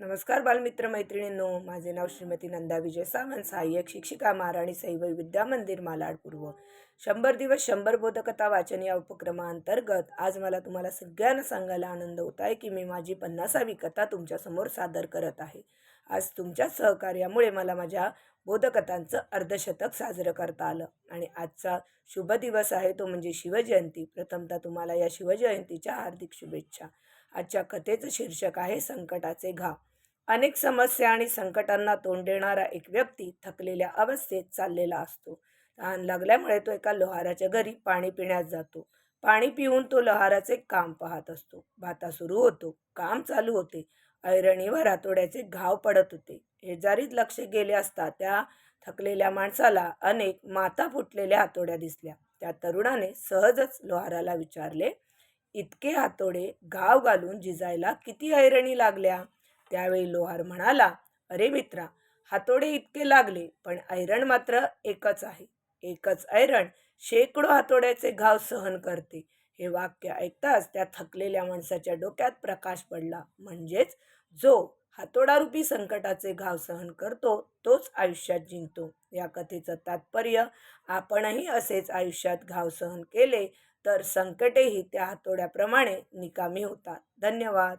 नमस्कार बालमित्र मैत्रिणींनो माझे नाव श्रीमती नंदा विजय सावंत सहाय्यक शिक्षिका महाराणी सैवई विद्या मंदिर मालाड पूर्व. शंभर दिवस शंभर बोधकथा वाचन या उपक्रमाअंतर्गत आज मला तुम्हाला सगळ्यांना सांगायला आनंद होत आहे की मी माझी पन्नासावी कथा तुमच्यासमोर सादर करत आहे. आज तुमच्या सहकार्यामुळे मला माझ्या बोधकथांचं अर्धशतक साजरं करता आलं. आणि आजचा शुभ दिवस आहे तो म्हणजे शिवजयंती. प्रथमतः तुम्हाला या शिवजयंतीच्या हार्दिक शुभेच्छा. आजच्या कथेचं शीर्षक आहे संकटाचे घाव अनेक समस्या आणि संकटांना तोंड देणारा एक व्यक्ती थकलेल्या अवस्थेत चाललेला असतो. तहान लागल्यामुळे तो एका लोहाराच्या घरी पाणी पिण्यास जातो. पाणी पिऊन तो लोहाराचे काम पाहत असतो. भाता सुरू होतो. काम चालू होते. ऐरणीवर हातोड्याचे घाव पडत होते. हेजारीत लक्ष गेले असता त्या थकलेल्या माणसाला अनेक माता फुटलेल्या हातोड्या दिसल्या. त्या तरुणाने सहजच लोहाराला विचारले इतके हातोडे घाव घालून जिजायला किती ऐरणी लागल्या? त्यावेळी लोहार म्हणाला अरे मित्रा हातोडे इतके लागले पण ऐरण मात्र एकच आहे. एकच ऐरण शेकडो हातोड्याचे घाव सहन करते. हे वाक्य ऐकताच त्या थकलेल्या माणसाच्या डोक्यात प्रकाश पडला. म्हणजेच जो हातोडारूपी संकटाचे घाव सहन करतो तोच आयुष्यात जिंकतो. या कथेचं तात्पर्य आपणही असेच आयुष्यात घाव सहन केले तर संकटेही त्या हातोड्याप्रमाणे निकामी होतात. धन्यवाद.